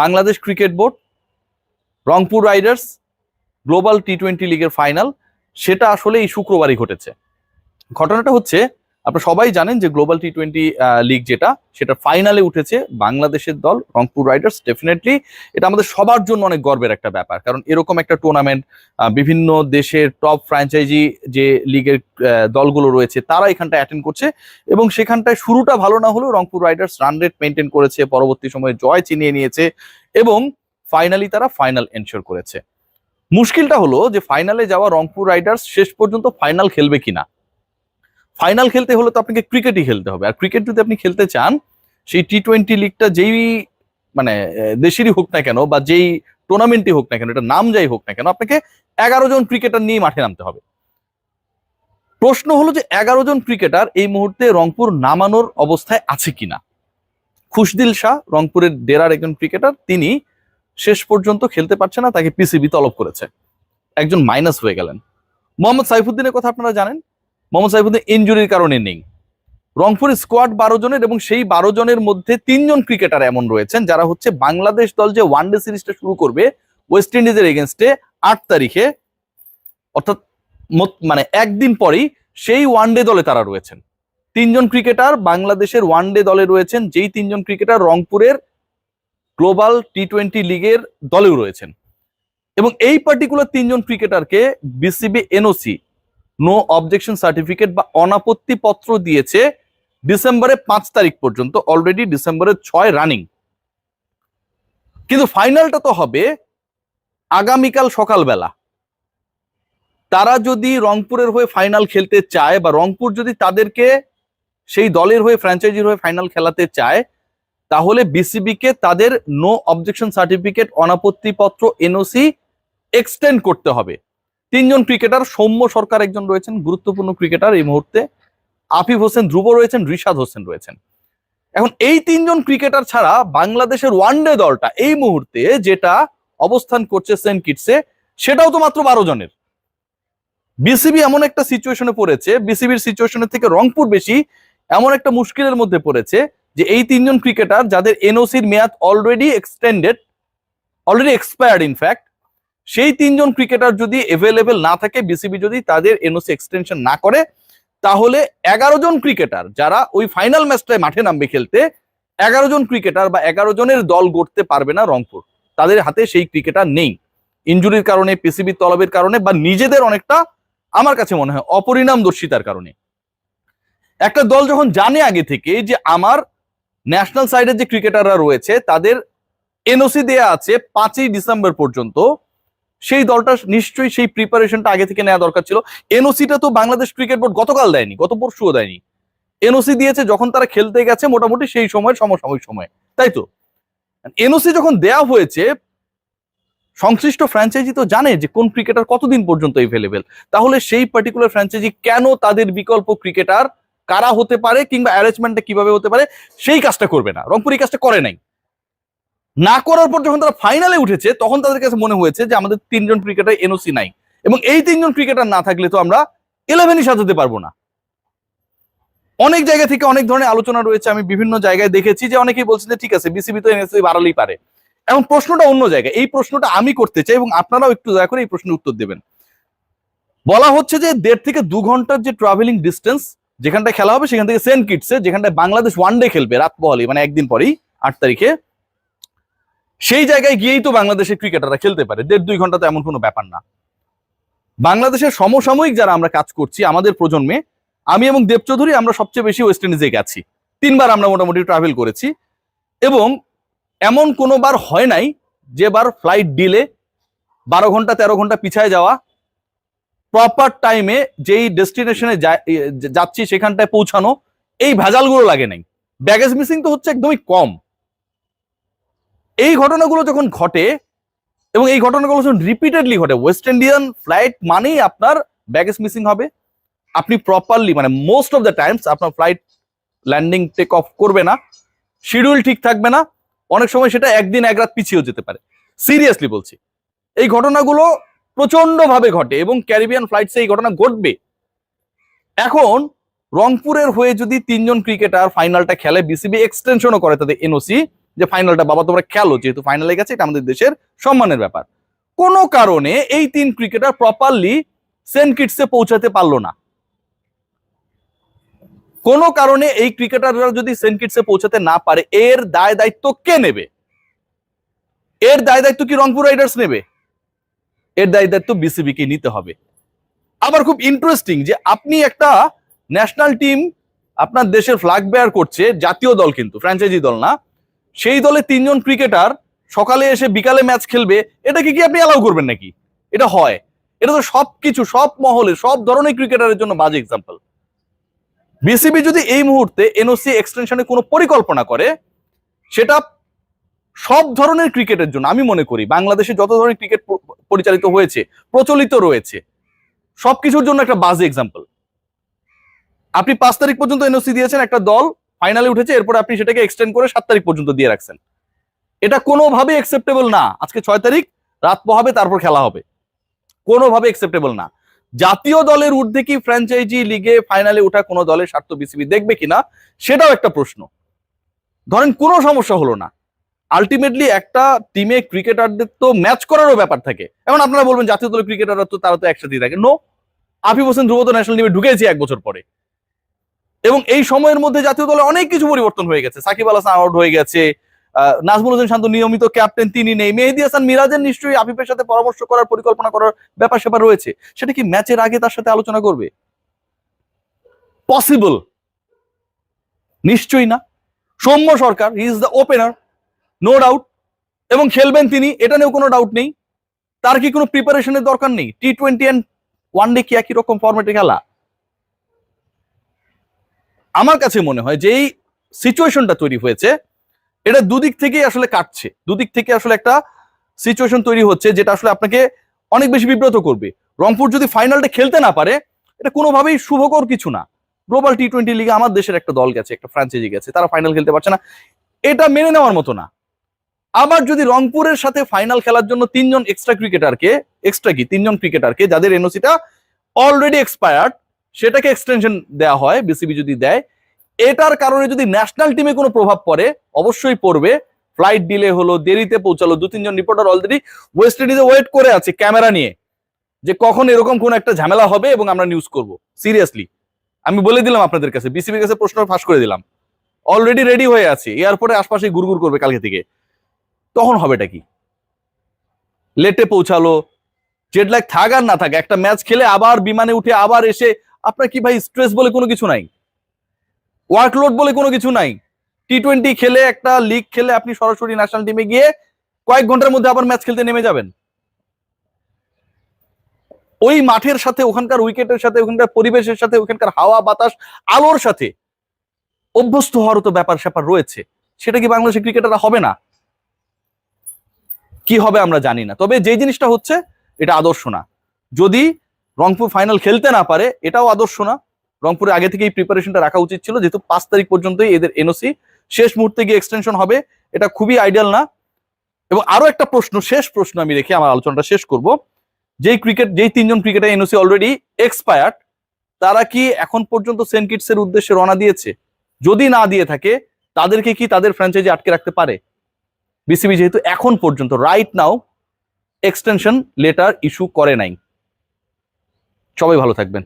Bangladesh cricket board, Rangpur riders, global T twenty লিগের final, সেটা আসলে এই শুক্রবারই ঘটেছে। ঘটনাটা হচ্ছে আপনারা সবাই জানেন যে গ্লোবাল টি টোয়েন্টি লিগ যেটা, সেটা ফাইনালে উঠেছে বাংলাদেশের দল রংপুর রাইডার্স ডেফিনেটলি এটা আমাদের সবার জন্য অনেক গর্বের একটা ব্যাপার, কারণ এরকম একটা টুর্নামেন্ট বিভিন্ন দেশের টপ ফ্র্যাঞ্চাইজি যে লিগের দলগুলো রয়েছে, তারা এখানটায় অ্যাটেন্ড করছে। এবং সেখানটায় শুরুটা ভালো না হলেও Rangpur riders run rate maintain করেছে, পরবর্তী সময়ে জয় চিনিয়ে নিয়েছে, এবং ফাইনালি তারা ফাইনাল এনশোর করেছে। মুশকিলটা হলো যে ফাইনালে যাওয়া রংপুর রাইডার্স শেষ পর্যন্ত ফাইনাল খেলবে কিনা। ফাইনাল খেলতে হলে তো আপনাকে ক্রিকেটই খেলতে হবে। আর ক্রিকেট যদি আপনি খেলতে চান, সেই টি টোয়েন্টি লিগটা যেই মানে দেশেরই হোক না কেন বা যেই টুর্নামেন্টই হোক না কেন, এটা নাম যাই হোক না কেন, আপনাকে এগারো জন ক্রিকেটার নিয়ে মাঠে নামতে হবে। প্রশ্ন হলো যে এগারো জন ক্রিকেটার এই মুহূর্তে রংপুর নামানোর অবস্থায় আছে কিনা? খুশদিল শাহ, রংপুরের ডেরার একজন ক্রিকেটার তিনি শেষ পর্যন্ত খেলতে পারছে না, তাকে পিসিবি তলব করেছে। একজন মাইনাস হয়ে গেলেন। মোহাম্মদ সাইফুদ্দিনের কথা আপনারা জানেন মোহাম্মদ সাইফুদ্দিন ইঞ্জুরির কারণে নেই। রংপুরের স্কোয়াড বারো জনের এবং সেই বারো জনের মধ্যে তিনজন ক্রিকেটার এমন রয়েছেন, যারা হচ্ছে বাংলাদেশ দল যে ওয়ানডে সিরিজটা শুরু করবে ওয়েস্ট ইন্ডিজের এগেনস্টে আট তারিখে, অর্থাৎ মানে একদিন পরেই সেই ওয়ানডে দলে তারা রয়েছেন। তিনজন ক্রিকেটার বাংলাদেশের ওয়ানডে দলে রয়েছেন, যেই তিনজন ক্রিকেটার রংপুরের গ্লোবাল টি টোয়েন্টি লিগের দলেও রয়েছেন। এবং এই পার্টিকুলার তিনজন ক্রিকেটারকে BCB NOC no objection certificate বা অনাপত্তি পত্র দিয়েছে ডিসেম্বরের পাঁচ তারিখ পর্যন্ত অলরেডি ডিসেম্বরের ছয় রানিং কিন্তু ফাইনালটা তো হবে আগামীকাল সকালবেলা। তারা যদি রংপুরের হয়ে ফাইনাল খেলতে চায় বা রংপুর যদি তাদেরকে সেই দলের হয়ে ফ্র্যাঞ্চাইজির হয়ে ফাইনাল খেলাতে চায়, তাহলে বিসিবি কে তাদের নো অবজেকশন সার্টিফিকেট অনাপত্তি পত্র এনওসি এক্সটেন্ড করতে হবে। তিনজন ক্রিকেটার, সৌম্য সরকার একজন রয়েছেন, গুরুত্বপূর্ণ ক্রিকেটার এই মুহূর্তে। আফিফ হোসেন, ধ্রুব রয়েছেন, রিশাদ হোসেন রয়েছেন। এখন এই তিনজন ক্রিকেটার ছাড়া বাংলাদেশের ওয়ানডে দলটা এই মুহূর্তে যেটা অবস্থান করছে সেন্ট কিটসে, সেটাও তো মাত্র বারো জনের। বিসিবি এমন একটা সিচুয়েশনে পড়েছে, বিসিবির সিচুয়েশনের থেকে রংপুর বেশি, এমন একটা মুশকিলের মধ্যে পড়েছে যে এই তিনজন ক্রিকেটার যাদের এনওসির মেয়াদ already extended already expired in fact সেই তিনজন ক্রিকেটার যদি এভেলেবেল না থাকে বিসিবি যদি তাদের এনওসি এক্সটেনশন না করে, তাহলে এগারো জন ক্রিকেটার যারা ওই ফাইনাল ম্যাচটায় মাঠে নামবে খেলতে, এগারো জন ক্রিকেটার বা এগারো জনের দল গড়তে পারবে না রংপুর। তাদের হাতে সেই ক্রিকেটার নেই। ইঞ্জুরির কারণে পিসিবির তলবের কারণে বা নিজেদের অনেকটা আমার কাছে মনে হয় অপরিণামদর্শিতার কারণে। একটা দল যখন জানে আগে থেকে যে আমার ন্যাশনাল সাইডের যে ক্রিকেটাররা রয়েছে, তাদের এনওসি দেয়া আছে পাঁচই ডিসেম্বর পর্যন্ত। সেই দলটা নিশ্চয়ই সেই প্রিপারেশনটা আগে থেকে নেওয়া দরকার ছিল। এনওসিটা তো বাংলাদেশ ক্রিকেট বোর্ড গতকাল দেয়নি, গত পরশুও দেয়নি। এনওসি দিয়েছে, যখন তারা খেলতে গেছে, মোটামুটি সেই সময়ের সমসাময়িক সময়। তাই তো? এনওসি যখন দেয়া হয়েছে, সংশ্লিষ্ট ফ্র্যাঞ্চাইজি তো জানে যে কোন ক্রিকেটার কতদিন পর্যন্ত এভেলেবেল তাহলে সেই পার্টিকুলার ফ্র্যাঞ্চাইজি কেন তাদের বিকল্প ক্রিকেটার কারা হতে পারে কিংবা অ্যারেঞ্জমেন্টটা কীভাবে হতে পারে, সেই কাজটা করবে না। রংপুর এই কাজটা করে নাই। না করার পর যখন তারা ফাইনালে উঠেছে, তখন তাদের কাছে মনে হয়েছে যে আমাদের তিনজন ক্রিকেটার এনওসি নাই। এবং এই তিনজন ক্রিকেটার না থাকলে তো আমরা ইলেভেনই সাজাতে পারব না। অনেক জায়গা থেকে অনেক ধরনের আলোচনা রয়েছে, আমি বিভিন্ন জায়গায় দেখেছি যে অনেকেই বলছে যে ঠিক আছে বিসিবি তো এনএসসি বাড়ালেই পারে। এখন প্রশ্নটা অন্য জায়গায়, এই প্রশ্নটা আমি করতে চাই এবং আপনারাও একটু দয়া করে এই প্রশ্নের উত্তর দেবেন। বলা হচ্ছে যে দেড় থেকে দু ঘণ্টার যে ট্রাভেলিং ডিস্টেন্স যেখানটা খেলা হবে সেখান থেকে সেন্ট কিটসে যেখানটায় বাংলাদেশ ওয়ানডে খেলবে, রাত বহলে মানে একদিন পরেই, আট তারিখে সেই জায়গায় গিয়েই তো বাংলাদেশের ক্রিকেটাররা খেলতে পারে। দেড় দুই ঘণ্টা তো এমন কোনো ব্যাপার না। বাংলাদেশের সমসাময়িক যারা আমরা কাজ করছি, আমাদের প্রজন্মে, আমি এবং দেব চৌধুরী আমরা সবচেয়ে বেশি ওয়েস্ট ইন্ডিজে গেছি। তিনবার আমরা মোটামুটি ট্রাভেল করেছি। এবং এমন কোনো বার হয় নাই যে বার ফ্লাইট ডিলে বারো ঘণ্টা, তেরো ঘণ্টা পিছায় যাওয়া প্রপার টাইমে যেই ডেস্টিনেশনে যাচ্ছি সেখানটায় পৌঁছানো, এই ভেজালগুলো লাগে নাই। ব্যাগেজ মিসিং তো হচ্ছে একদমই কম। এই ঘটনাগুলো যখন ঘটে, এবং এই ঘটনাগুলো যখন রিপিটেডলি ঘটে ওয়েস্ট ইন্ডিয়ান ফ্লাইট মানেই আপনার ব্যাগেজ মিসিং হবে। আপনি প্রপারলি মানে মোস্ট অফ দ্য টাইমস আপনার ফ্লাইট ল্যান্ডিং টেক অফ করবে না শিডিউল ঠিক থাকবে না, অনেক সময় সেটা একদিন এক রাত পিছিয়েও যেতে পারে। সিরিয়াসলি বলছি, এই ঘটনাগুলো প্রচণ্ড ভাবে ঘটে, এবং ক্যারিবিয়ান ফ্লাইটসে এই ঘটনা ঘটবে। এখন রংপুরের হয়ে যদি তিনজন ক্রিকেটার ফাইনালটা খেলে বিসিবি এক্সটেনশনও করে তাদের এনওসি যে ফাইনালটা বাবা তোমরা খেলো, যেহেতু ফাইনালে গেছে, এটা আমাদের দেশের সম্মানের ব্যাপার। কোনো কারণে এই তিন ক্রিকেটার প্রপারলি সেন্ট কিটসে পৌঁছাতে পারল না। কোনো কারণে এই ক্রিকেটাররা যদি সেন্ট কিটসে পৌঁছাতে না পারে, এর দায় দায়িত্ব কে নেবে? এর দায় দায়িত্ব কি রংপুর রাইডার্স নেবে? এর দায় দায়িত্ব বিসিবি কে নিতে হবে। আবার খুব ইন্টারেস্টিং যে আপনি একটা ন্যাশনাল টিম আপনার দেশের ফ্ল্যাগ বেয়ার করছে, জাতীয় দল কিন্তু ফ্র্যাঞ্চাইজি দল না সেই দলে তিনজন ক্রিকেটার সকালে এসে বিকালে ম্যাচ খেলবে এটাকে কি আপনি অ্যালাউ করবেন নাকি? এটা হয়। এটা তো সব কিছু সব মহলে, সব ধরনের ক্রিকেটারের জন্য বাজে এক্সাম্পল বিসিবি যদি এই মুহূর্তে এনওসি এক্সটেনশনে কোনো পরিকল্পনা করে, সেটা সব ধরনের ক্রিকেটের জন্য, আমি মনে করি, বাংলাদেশে যত ধরনের ক্রিকেট পরিচালিত হয়েছে, প্রচলিত রয়েছে, সবকিছুর জন্য একটা বাজে এক্সাম্পল আপনি পাঁচ তারিখ পর্যন্ত এনওসি দিয়েছেন একটা দল ফাইনালে উঠেছে, এরপর আপনি সেটাকে এক্সটেন্ড করে সাত তারিখ পর্যন্ত দিয়ে রাখছেন। এটা কোনোভাবে অ্যাকসেপ্টেবল না। আজকে ছয় তারিখ, রাত পোহাবে, তারপর খেলা হবে। কোনোভাবে অ্যাকসেপ্টেবল না। জাতীয় দলের ঊর্ধ্বে কি ফ্র্যাঞ্চাইজি লিগে ফাইনালে ওঠা কোনো দলের স্বার্থ বিসিবি দেখবে কিনা, সেটাও একটা প্রশ্ন। ধরেন কোনো সমস্যা হলো না। আলটিমেটলি একটা টিমে ক্রিকেটারদের তো ম্যাচ করারও ব্যাপার থাকে। এখন আপনারা বলবেন, জাতীয় দলের ক্রিকেটাররা তো তারা তো একসাথেই থাকে। নো আফিফ হোসেন ধ্রুব তো ন্যাশনাল টিমে ঢুকেছে এক বছর পরে। এই সময়ের মধ্যে জাতীয় দলে অনেক কিছু পরিবর্তন হয়ে গেছে। সাকিব আল হাসান আউট হয়ে গেছে। নাজমুল হোসেন শান্ত নিয়মিত ক্যাপ্টেন তিনি নেই। মেহেদি হাসান, মিরাজের নিশ্চয়ই আফিফের সাথে পরামর্শ করার, পরিকল্পনা করার ব্যাপার স্যাপার রয়েছে। সেটা কি ম্যাচের আগে তার সাথে আলোচনা করবে? পসিবল নিশ্চয়ই না। Soumya Sarkar he is the opener no doubt এবং খেলবেন তিনি, এটা নিয়েও কোনো ডাউট নেই। তার কি কোনো প্রিপারেশনের দরকার নেই? T twenty and one day কি একই রকম ফরম্যাটে খেলা? আমার কাছে মনে হয় যে এই সিচুয়েশনটা তৈরি হয়েছে, এটা দুদিক থেকেই আসলে কাটছে। দুদিক থেকে আসলে একটা সিচুয়েশন তৈরি হচ্ছে যেটা আসলে আপনাকে অনেক বেশি বিব্রত করবে। রংপুর যদি ফাইনালটা খেলতে না পারে, এটা কোনোভাবেই শুভকর কিছু না। গ্লোবাল টি টোয়েন্টি লিগে আমার দেশের একটা দল গেছে, একটা ফ্রাঞ্চাইজি গেছে, তারা ফাইনাল খেলতে পারছে না। এটা মেনে নেওয়ার মতো না। আবার যদি রংপুরের সাথে ফাইনাল খেলার জন্য তিনজন এক্সট্রা ক্রিকেটারকে এক্সট্রা কি? তিনজন ক্রিকেটারকে যাদের এনওসিটা অলরেডি এক্সপায়ার্ড সেটাকে এক্সটেনশন দেওয়া হয় বিসিবি যদি দেয়। এটার কারণে যদি ন্যাশনাল টিমে কোনো প্রভাব পড়ে, অবশ্যই পড়বে। ফ্লাইট ডিলে হলো, দেরিতে পৌঁছালো, দু, তিনজন রিপোর্টার অলরেডি ওয়েস্ট ইন্ডিজে ওয়েট করে আছে ক্যামেরা নিয়ে যে কখন এরকম কোন একটা ঝামেলা হবে এবং আমরা নিউজ করব। সিরিয়াসলি আমি বলে দিলাম আপনাদের কাছে বিসিবির কাছে প্রশ্ন ফাঁস করে দিলাম। অলরেডি রেডি হয়ে আছে, এয়ারপোর্টে আশপাশে গুড়গুড় করবে কালকে থেকে। তখন হবেটা কি? লেটে পৌঁছালো জেড লাগ থাক আর না থাকে, একটা ম্যাচ খেলে আবার বিমানে উঠে আবার এসে আপনার কি ভাই স্ট্রেস বলে কোনো কিছু নাই? ওয়ার্কলোড বলে কোনো কিছু নাই? টি টোয়েন্টি খেলে একটা লিগ খেলে আপনি সরাসরি ন্যাশনাল টিমে গিয়ে কয়েক ঘণ্টার মধ্যে আবার ম্যাচ খেলতে নেমে যাবেন। ওই মাঠের সাথে, ওখানকার উইকেটের সাথে, ওখানকার পরিবেশের সাথে, ওখানকার হাওয়া, বাতাস, আলোর সাথে অভ্যস্ত হওয়ারও তো ব্যাপার স্যাপার রয়েছে। সেটা কি বাংলাদেশের ক্রিকেটাররা হবে না? কি হবে আমরা জানি না। তবে যে জিনিসটা হচ্ছে, এটা আদর্শ না। যদি রংপুর ফাইনাল খেলতে না পারে, এটাও আদর্শ না। রংপুরে আগে থেকেই প্রিপারেশনটা রাখা উচিত ছিল, যেহেতু পাঁচ তারিখ পর্যন্তই এদের এনওসি শেষ মুহূর্তে গিয়ে এক্সটেনশন হবে, এটা খুবই আইডিয়াল না। এবং আরও একটা প্রশ্ন, শেষ প্রশ্ন আমি রেখে আমার আলোচনাটা শেষ করব। যেই ক্রিকেট যেই তিনজন ক্রিকেটার এনওসি অলরেডি এক্সপায়ার্ড তারা কি এখন পর্যন্ত সেন্ট কিটস এর উদ্দেশ্যে রওনা দিয়েছে? যদি না দিয়ে থাকে, তাদেরকে কি তাদের ফ্র্যাঞ্চাইজি আটকে রাখতে পারে? বিসিবি যেহেতু এখন পর্যন্ত right now extension letter issue করে নাই। সবাই ভালো থাকবেন।